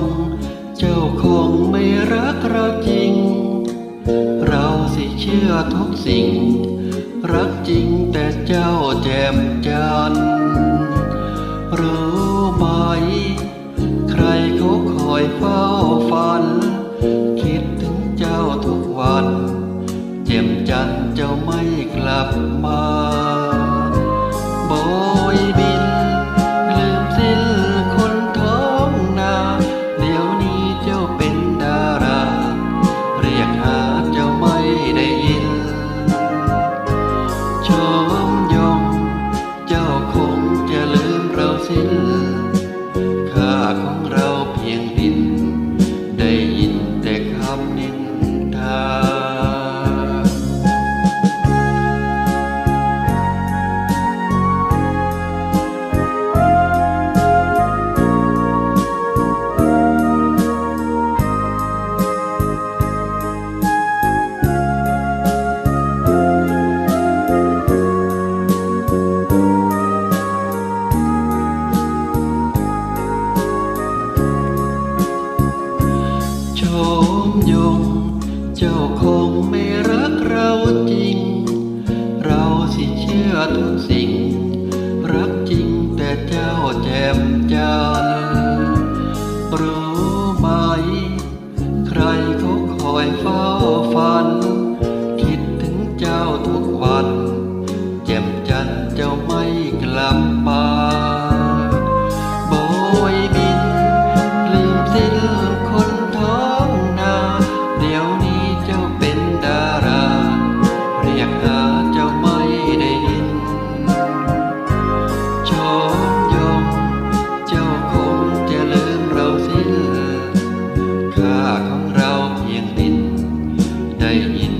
ง เจ้าคงไม่รักเราจริง เราสิเชื่อทุกสิ่ง รักจริงแต่เจ้าแจ่มจันรู้ไหม ใครเขาคอยเฝ้าฝัน คิดถึงเจ้าทุกวัน เจ็มจันเจ้าไม่กลับมาบอก มยง เจ้าคงไม่รักเราจริง เราสิเชื่อทุกสิ่ง รักจริงแต่เจ้าแจ่มจันทร์รู้ไหม ใครเขาคอยเฝ้าฟัน 的语音